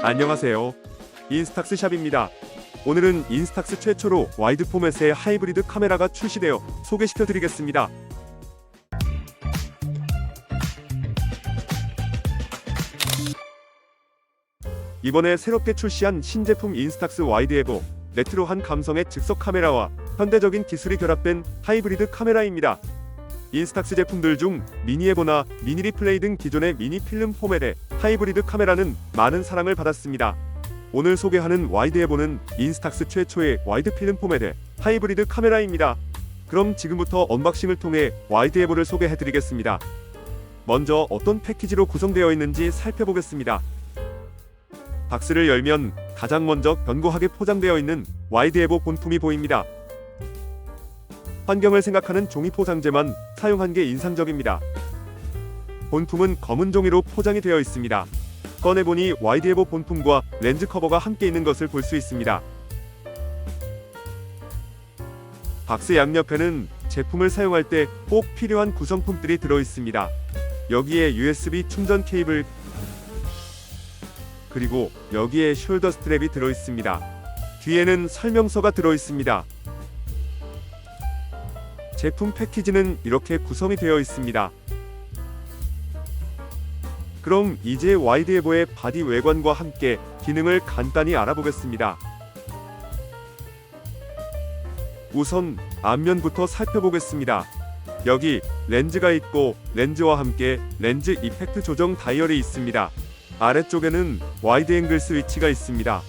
안녕하세요. 인스탁스 샵입니다. 오늘은 인스탁스 최초로 와이드 포맷의 하이브리드 카메라가 출시되어 소개시켜 드리겠습니다. 이번에 새롭게 출시한 신제품 인스탁스 와이드 에보 레트로한 감성의 즉석 카메라와 현대적인 기술이 결합된 하이브리드 카메라입니다. 인스탁스 제품들 중 미니 에보나 미니 리플레이 등 기존의 미니 필름 포맷의 하이브리드 카메라는 많은 사랑을 받았습니다. 오늘 소개하는 와이드 에보는 인스탁스 최초의 와이드 필름 포맷의 하이브리드 카메라입니다. 그럼 지금부터 언박싱을 통해 와이드 에보를 소개해 드리겠습니다. 먼저 어떤 패키지로 구성되어 있는지 살펴보겠습니다. 박스를 열면 가장 먼저 견고하게 포장되어 있는 와이드 에보 본품이 보입니다. 환경을 생각하는 종이 포장재만 사용한 게 인상적입니다. 본품은 검은 종이로 포장이 되어 있습니다. 꺼내보니 와이드 에보 본품과 렌즈 커버가 함께 있는 것을 볼 수 있습니다. 박스 양옆에는 제품을 사용할 때 꼭 필요한 구성품들이 들어 있습니다. 여기에 USB 충전 케이블 그리고 여기에 숄더 스트랩이 들어 있습니다. 뒤에는 설명서가 들어 있습니다. 제품 패키지는 이렇게 구성이 되어 있습니다. 그럼 이제 와이드 에보의 바디 외관과 함께 기능을 간단히 알아보겠습니다. 우선 앞면부터 살펴보겠습니다. 여기 렌즈가 있고 렌즈와 함께 렌즈 이펙트 조정 다이얼이 있습니다. 아래쪽에는 와이드 앵글 스위치가 있습니다.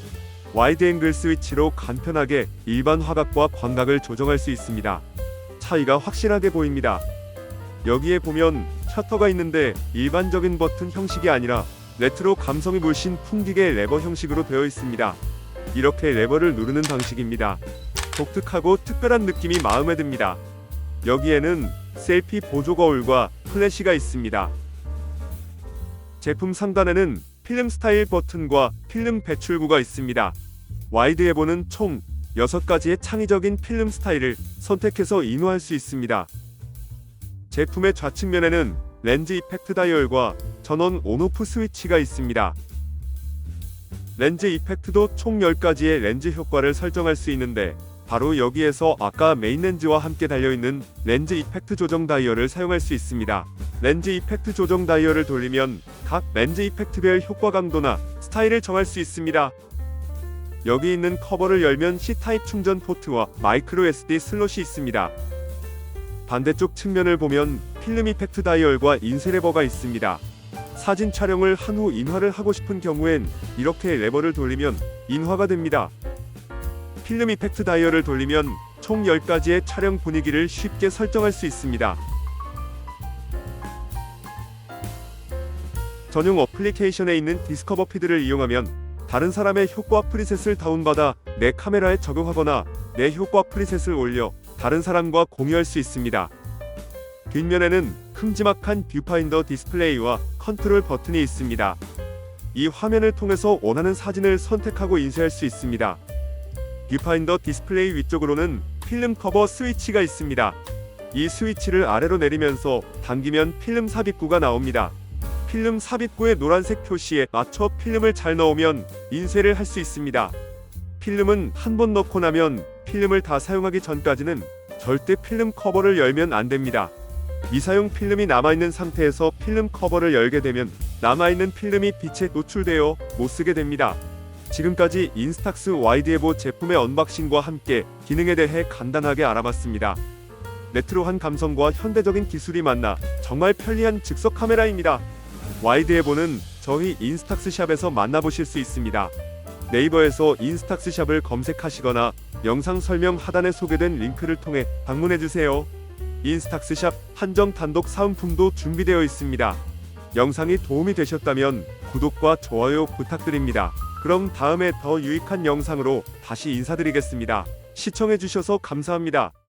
와이드 앵글 스위치로 간편하게 일반 화각과 광각을 조정할 수 있습니다. 차이가 확실하게 보입니다. 여기에 보면 셔터가 있는데 일반적인 버튼 형식이 아니라 레트로 감성이 물씬 풍기게 레버 형식으로 되어 있습니다. 이렇게 레버를 누르는 방식입니다. 독특하고 특별한 느낌이 마음에 듭니다. 여기에는 셀피 보조 거울과 플래시가 있습니다. 제품 상단에는 필름 스타일 버튼과 필름 배출구가 있습니다. 와이드 에보는 총 6가지의 창의적인 필름 스타일을 선택해서 인화할 수 있습니다. 제품의 좌측면에는 렌즈 이펙트 다이얼과 전원 온오프 스위치가 있습니다. 렌즈 이펙트도 총 10가지의 렌즈 효과를 설정할 수 있는데 바로 여기에서 아까 메인 렌즈와 함께 달려있는 렌즈 이펙트 조정 다이얼을 사용할 수 있습니다. 렌즈 이펙트 조정 다이얼을 돌리면 각 렌즈 이펙트별 효과 강도나 스타일을 정할 수 있습니다. 여기 있는 커버를 열면 C타입 충전 포트와 마이크로 SD 슬롯이 있습니다. 반대쪽 측면을 보면 필름 이펙트 다이얼과 인쇄 레버가 있습니다. 사진 촬영을 한 후 인화를 하고 싶은 경우엔 이렇게 레버를 돌리면 인화가 됩니다. 필름 이펙트 다이얼을 돌리면 총 10가지의 촬영 분위기를 쉽게 설정할 수 있습니다. 전용 어플리케이션에 있는 디스커버 피드를 이용하면 다른 사람의 효과 프리셋을 다운받아 내 카메라에 적용하거나 내 효과 프리셋을 올려 다른 사람과 공유할 수 있습니다. 뒷면에는 큼지막한 뷰파인더 디스플레이와 컨트롤 버튼이 있습니다. 이 화면을 통해서 원하는 사진을 선택하고 인쇄할 수 있습니다. 뷰파인더 디스플레이 위쪽으로는 필름 커버 스위치가 있습니다. 이 스위치를 아래로 내리면서 당기면 필름 삽입구가 나옵니다. 필름 삽입구의 노란색 표시에 맞춰 필름을 잘 넣으면 인쇄를 할 수 있습니다. 필름은 한 번 넣고 나면 필름을 다 사용하기 전까지는 절대 필름 커버를 열면 안 됩니다. 미사용 필름이 남아있는 상태에서 필름 커버를 열게 되면 남아있는 필름이 빛에 노출되어 못쓰게 됩니다. 지금까지 인스탁스 와이드 에보 제품의 언박싱과 함께 기능에 대해 간단하게 알아봤습니다. 레트로한 감성과 현대적인 기술이 만나 정말 편리한 즉석 카메라입니다. 와이드 에보는 저희 인스탁스 샵에서 만나보실 수 있습니다. 네이버에서 인스탁스 샵을 검색하시거나 영상 설명 하단에 소개된 링크를 통해 방문해 주세요. 인스탁스 샵 한정 단독 사은품도 준비되어 있습니다. 영상이 도움이 되셨다면 구독과 좋아요 부탁드립니다. 그럼 다음에 더 유익한 영상으로 다시 인사드리겠습니다. 시청해 주셔서 감사합니다.